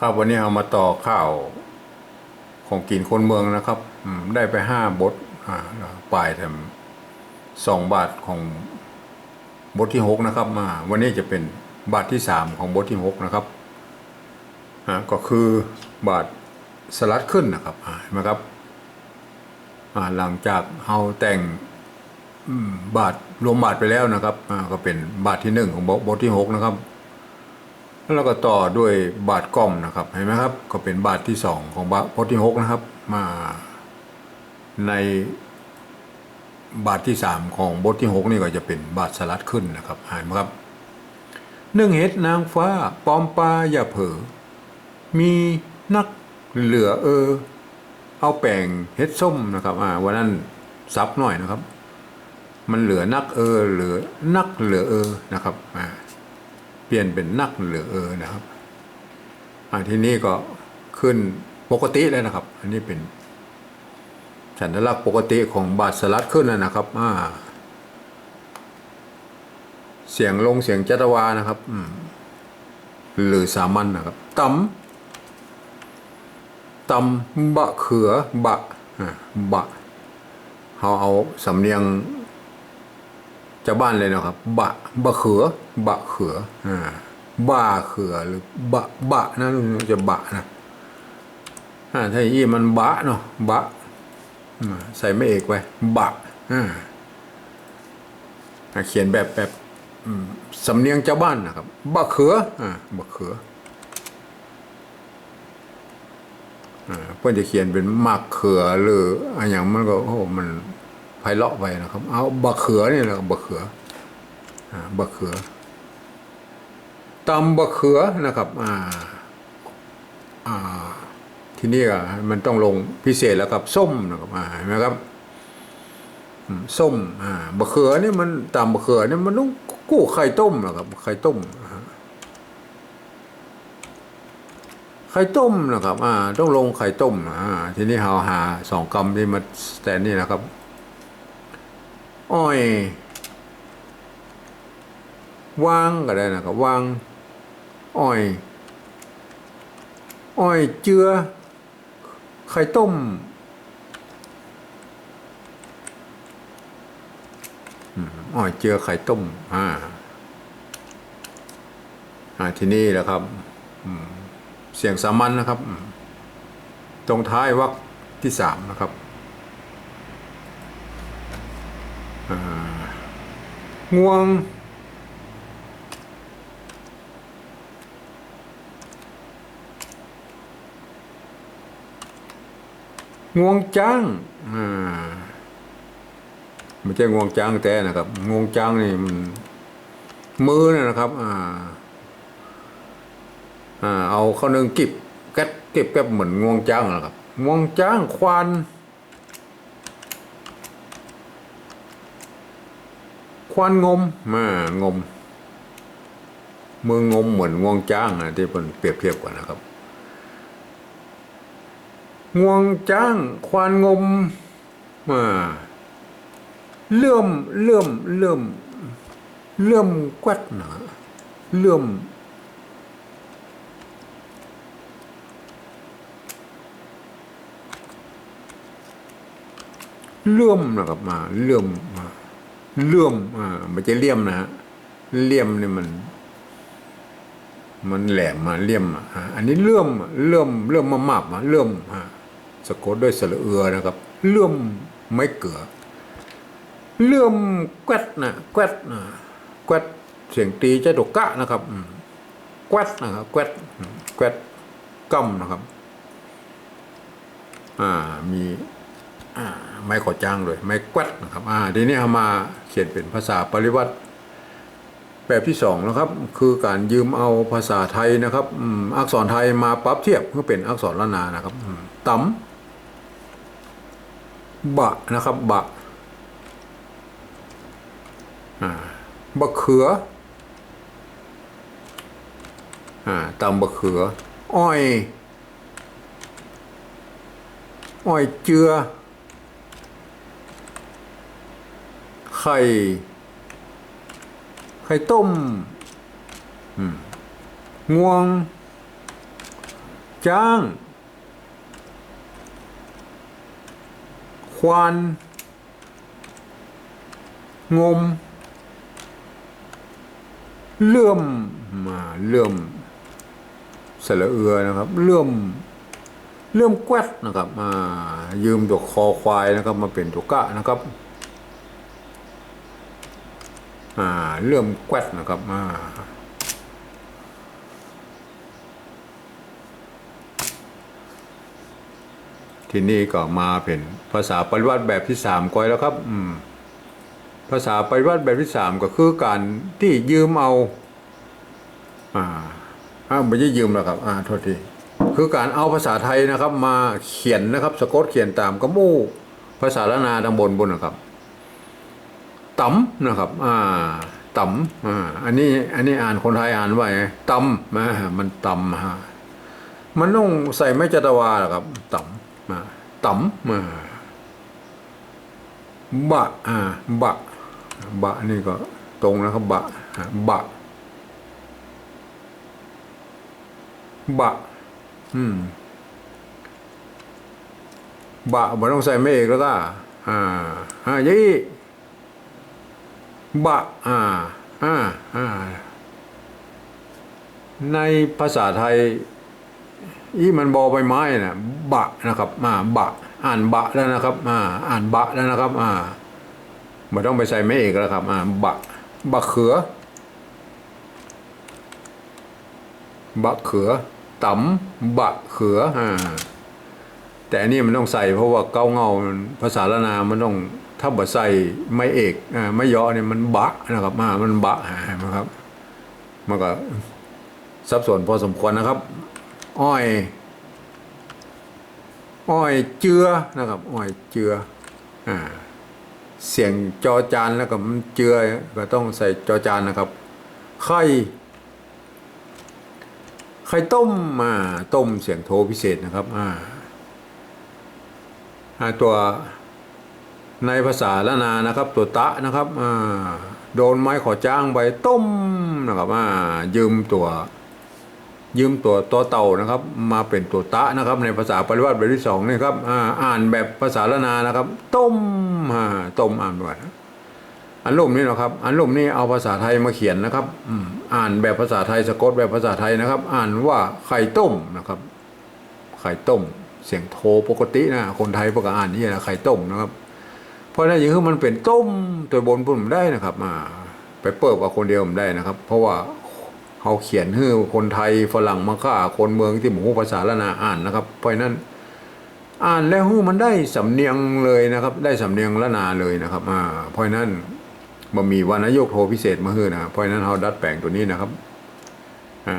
ครับวันนี้เอามาต่อข้าวของกินคนเมืองนะครับได้ไปห้าบทอ่าปลายแถมสองบาทของบทที่หกนะครับมาวันนี้จะเป็นบาทที่สามของบทที่หกนะครับอ่าก็คือบาทสลัดขึ้นนะครับเห็นไหมครับอ่าหลังจากเอาแต่งบาทรวมบาทไปแล้วนะครับอ่าก็เป็นบาทที่หนึ่งของบทที่หกนะครับ แล้วเราก็ต่อด้วยบาทกล้อมนะครับเห็นไหมครับ ก็เป็นบาทที่สองของบาทบทที่หกนะครับ มาในบาทที่สามของบทที่หกนี่ก็จะเป็นบาทสลัดขึ้นนะครับเห็นไหมครับเนื่องเห็ดนางฟ้าปอมปลาอย่าเผลอมีนักเหลือเออ เอาแป้งเฮ็ดส้มนะครับอ่าวันนั้นซับหน่อยนะครับ มันเหลือนักเออเหลือนักเหลือเออนะครับอ่า เปลี่ยนเป็นนักเหลือเออนะครับอ่าที่นี่ก็ขึ้นปกติแล้วนะครับ อันนี้เป็นสัญลักษณ์ปกติของบาทสลัดขึ้นแล้วนะครับอ่าเสียงลงเสียงจัตวานะครับอืมหรือสามัญนะครับต่ำตำบะเขือบะอ่าบะเขาเอาสำเนียง จะบ้านเลยนะครับ บะ บะเขือ บะเขือ อ่าบ้าเขือหรือบะ บะนะจะบะนะอ่าถ้าอย่างนี้มันบะเนาะ บะอ่าใส่ไม่เอกไว้ บะ อ่า เขียนแบบแบบสำเนียงเจ้าบ้านนะครับ บะเขือ อ่า บะเขืออ่าเพื่อนจะเขียนเป็นมักเขือหรืออะไรอย่างมันก็โอ้มัน ไพเราะไปนะครับ เอาบะเขือนี่แหละบะเขืออ่าบะเขือตำบะเขือนะครับ อ่า อ่า ที่นี่ก็มันต้องลงพิเศษแล้วกับ ส้มนะครับอ่าเห็นไหมครับส้ม อ่าบะเขือนี่มันตำบะเขือนี่มันต้องกู้ไข่ต้มนะครับไข่ต้มไข่ต้มนะครับ อ่า ต้องลงไข่ต้มอ่าทีนี้เราหาสองกรัมที่มาแต่นี่นะครับ อ้อยวางก็ได้นะครับวางอ้อย อ้อยเจือ ไข่ต้ม อ้อยเจือไข่ต้ม อ่า อ่า ที่นี้แหละครับ เสียงสามัญนะครับ ตรงท้ายวรรคที่สามนะครับอ่า งวงงวงจ้างอ่าไม่ใช่งวงจ้างแต่นะครับงวงจ้างนี่มันมือนะครับ อ่า อ่า เอาเข้าหนึ่งกิบแก๊บเก็บแก๊บเหมือนงวงจ้างนะครับงวงจ้างควาน ควานงมมางม เมืองงมเหมือนงวงจ้างนะที่เป็นเปรียบเทียบกันนะครับงวงจ้าง ควานงมมาเลื่อมเลื่อมเลื่อมเลื่อมกวดนะเลื่อมเลื่อมนะครับมาเลื่อมมา เลื่อมอ่าไม่ใช่เลี่ยมนะฮะเลี่ยมนี่มัน มันแหลมมาเลี่ยมอะอันนี้เลื่อมเลื่อมเลื่อมมามาบมาเลื่อมอ่าสะกดด้วยสระเอือนะครับ เลื่อมไม่เกลือ เลื่อมแกวดนะแกวดนะแกวดเสียงตีจะดกกะนะครับแกวดนะครับแกวดแกวดกั้มนะครับ อ่ามี ไม่ขอจ้างเลย ไม่กวดนะครับอ่าทีนี้เอามาเขียนเป็นภาษาปริวัติแบบที่สองนะครับ คือการยืมเอาภาษาไทยนะครับอักษรไทยมาปรับเทียบเพื่อเป็นอักษรละนานะครับอืมตำบะนะครับบะบะเขืออ่าตำบะเขือ อ้อย อ้อยเจือ ไข่ ไข่ต้มงวง จ้าง ควาน งม เลื่อมมาเลื่อมสระเอือนะครับ เลื่อมเลื่อมแกวดนะครับอ่ายืมตัวคอควายนะครับ มาเป็นตัวกะนะครับ อ่าเลื่มแกวดนะครับอ่าทีนี้ก็มาเป็นภาษาปริวัติแบบที่สามก้อยแล้วครับ อืม ภาษาปริวัติแบบที่สามก็คือการที่ยืมเอา อ่าอ่าไม่ใช่ยืมแล้วครับ อ่าโทษทีคือการเอาภาษาไทยนะครับ มาเขียนนะครับ สะกดเขียนตามกระมู่ภาษาละนาดังบนบนนะครับ ตำนะครับ อ่าตำอ่าอันนี้อันนี้อ่านคนไทยอ่านว่าไงตำมามันตำฮะมันต้องใส่ไม่จัตวาหรอครับตำมาตำมาบะอ่าบะบะนี่ก็ตรงนะครับบะบะบะ อืม บะมันต้องใส่ไม่เอกแล้วก็อ่าอ่ายี่ บะอ่าอ่าอ่าในภาษาไทยอีมันบอใบไม้น่ะบะนะครับมาบะ อ่านบะแล้วนะครับอ่าอ่านบะแล้วนะครับอ่าไม่ต้องไปใส่ไม่เอกแล้วครับอ่าบะบะเขือบะเขือตำบะเขืออ่าแต่อันนี้มันต้องใส่เพราะว่าเก้าเงาภาษาละนามันต้อง ถ้าบะใส่ไม่เอกอ่าไม่ย่อเนี่ยมันบะนะครับมามันบะเห็นไหมครับมันก็สับสนพอสมควรนะครับ อ้อย อ้อยเจือนะครับ อ้อยเจืออ่าเสียงจอจานแล้วก็มันเจือก็ต้องใส่จอจานนะครับ ไข่ไข่ต้มมาต้มเสียงโทพิเศษนะครับอ่าตัว ในภาษาละนานะครับ ตัวตะนะครับโดนไม้ขอจ้างไปต้มนะครับยืมตัวยืมตัวตัวเต่านะครับ มาเป็นตัวตะนะครับ ในภาษาปริวัติแบบที่สองนี่ครับอ่านแบบภาษาละนานะครับ ต้มต้มอ่านด้วยอันลุ่มนี่นะครับ อันลุ่มนี่เอาภาษาไทยมาเขียนนะครับอ่านแบบภาษาไทยสะกดแบบภาษาไทยนะครับ อ่านว่าไข่ต้มนะครับ ไข่ต้ม เสียงโทปกตินะคนไทยพวกก็อ่านนี่นะไข่ต้มนะครับ เพราะนั่นอย่างคือมันเป็นต้มตัวบนพุ่นผมได้นะครับอ่าไปเปิดกับคนเดียวผมได้นะครับ เพราะว่าเขาเขียนให้คนไทยฝรั่งมาค่าคนเมืองที่หมูภาษาละนาอ่านนะครับ เพราะนั้นอ่านแล้วหูมันได้สำเนียงเลยนะครับ ได้สำเนียงละนาเลยนะครับอ่าเพราะนั้นมันมีวรรณโยกโทพิเศษมาให้นะเพราะนั้นเราดัดแปลงตัวนี้นะครับ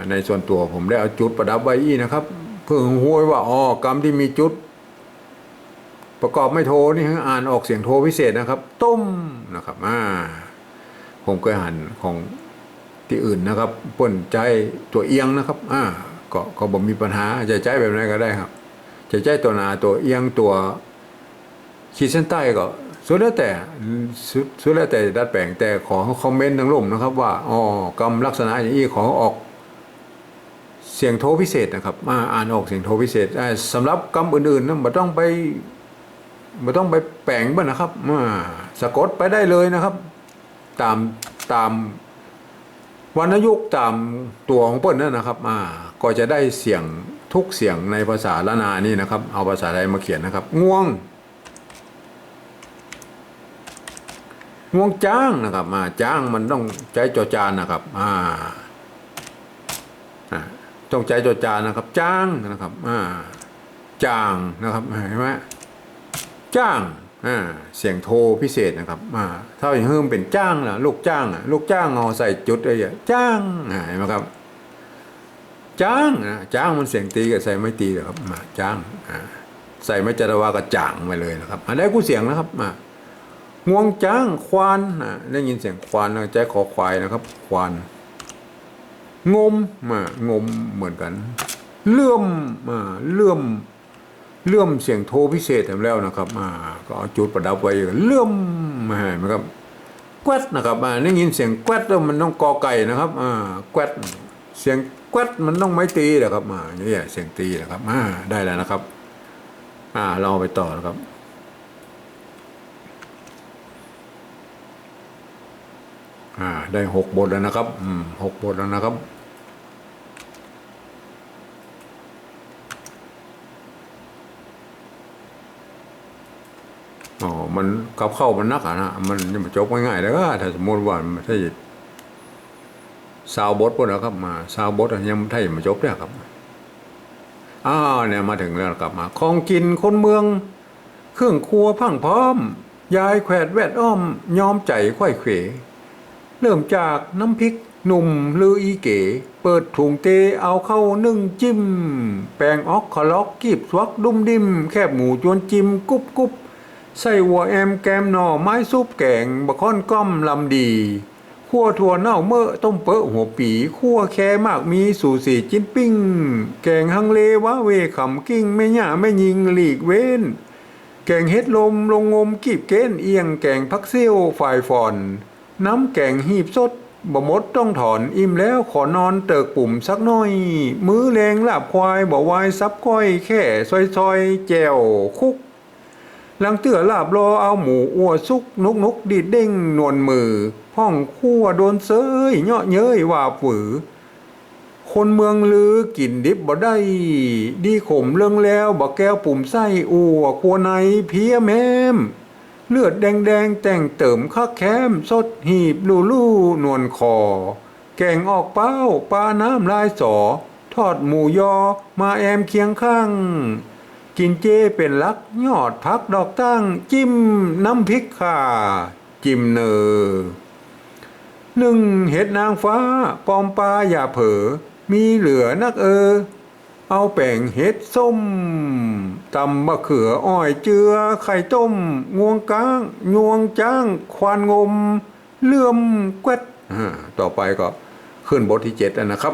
ในส่วนตัวผมได้เอาจุดประดับไว้อีนะครับ เพื่อห้วยว่าอ๋อกรรมที่มีจุด ประกอบไม่โทนี่คืออ่านออกเสียงโทพิเศษนะครับ ต้มนะครับอ่าผมเคยหันของที่อื่นนะครับปิ้นใจตัวเอียงนะครับอ่าก็ก็บ่มีปัญหาจะใจแบบไหนก็ได้ครับ จะใจตัวหนาตัวเอียงตัวขีดเส้นใต้ก็สุดแล้วแต่สุดแล้วแต่ดัดแปลงแต่ขอคอมเมนต์ทางร่มนะครับ ว่าอ๋อกรรมลักษณะอย่างนี้ขอออกเสียงโทพิเศษนะครับมาอ่านออกเสียงโทพิเศษอ่าสำหรับกรรมอื่นๆนะบ่ต้องไป บ่ต้องไปแปลงบ้างนะครับอ่าสะกดไปได้เลยนะครับ ตามตามวรรณยุกตามตัวของเปิ้ลนั่นนะครับอ่าก็จะได้เสียงทุกเสียงในภาษาละนานี่นะครับ เอาภาษาไทยมาเขียนนะครับ ง่วง ง่วงจ้างนะครับอ่าจ้างมันต้องใจจอจานนะครับอ่าอ่าต้องใจจอจานนะครับ จ้างนะครับอ่าจ้างนะครับเห็นไหม จ้างอ่าเสียงโทพิเศษนะครับอ่าถ้าอย่างเพิ่มเป็นจ้างล่ะลูกจ้างอะลูกจ้างเอาใส่จุดอะไรอย่างจ้างอ่าเห็นไหมครับ จ้างนะจ้างมันเสียงตีกับใส่ไม่ตีหรอกครับมาจ้างอ่าใส่ไม่จารวากับจ่างไปเลยนะครับอันได้กูเสียงนะครับมางวงจ้างควานอ่าได้ยินเสียงควานนะใจคอควายนะครับ ควานงมมางมเหมือนกัน เลื่อมอ่าเลื่อม เลื่อมเสียงโทพิเศษทำแล้วนะครับอ่าก็เอาจุดประดับไว้เลื่อมมาเห็นไหมครับแกวดนะครับอ่าได้ยินเสียงแกวดแล้วมันต้องกอไก่นะครับอ่าแกวดเสียงแกวดมันต้องไม้ตีแหละครับมาเนี่ยเสียงตีนะครับอ่าได้แล้วนะครับ อ่าเราเอาไปต่อนะครับอ่าได้หกบทแล้วนะครับอืมหกบทแล้วนะครับ อ๋อ มันกับเข้ามันนักอะนะ มันจะมาจบง่ายๆแล้วก็ถ้าสมมติว่ามันถ้าซาวบทพวกนะครับมาซาวบทยังถ้ามาจบเนี่ยครับอ้าวเนี่ยมาถึงแล้วกลับมาของกินคนเมือง เครื่องครัวพังพร้อม ยายแขวดแวดอ้อม ยอมใจไข้เขวเริ่มจากน้ำพริกหนุ่มลืออีเก๋ เปิดถุงเตเอาเข้านึ่งจิ้ม แปงออกขล็อกกีบสวักดุมดิมแคบหมูจวนจิ้มกุบกุบ ใส่หัวแอมแกมหน่อไม้ซุปแกงบะค่อนก้อมลำดีขั่วถั่วเน่าเมื่อต้มเปอะหัวปีขั่วแค่มากมีสูสีจิ้นปิ้ง แกงฮังเลวะเวขำกิ้งไม่หย่าไม่ยิงหลีกเว้น แกงเฮ็ดลมลงงมกีบเก้นเอียงแกงพักเซี่ยวฝ่ายฟอน น้ำแกงหีบสดบ่มดต้องถอนอิ่มแล้วขอนอนเติกปุ่มสักหน่อย มื้อแรงลาบควายบ่วายซับก้อยแค่ซอยซอยๆแจวคุก ลังเตือลาบรอเอาหมูอ้วซุกนุกนุกดีดเด้งนวลมือพ่องคั่วโดนเซยเหาะเย้ยว่าฝือ คนเมืองลือกินดิบบ่ได้ ดีขมเรื่องแล้วบ่แก้วปุ่มไส้อัวคัวในเพียแมมเลือดแดงแดงแต่งเติมข้าแคมสดหีบลูลู่นวลคอ แกงออกเป้าปลาน้ำลายสอ ทอดหมูยอมาแอมเคียงข้าง กินเจเป็นลักยอดพักดอกตั้งจิ้มน้ำพริกข่า จิ้มเนอหนึ่งเห็ดนางฟ้าปอมปลาอย่าเผลอมีเหลือนักเออ เอาแป้งเห็ดส้มตำมะเขืออ้อยเจือไข่ต้ม งวงก้างงวงจ้าง ควานงม เลื่อมแกวดต่อไปก็ขึ้นบทที่เจ็ดนะครับ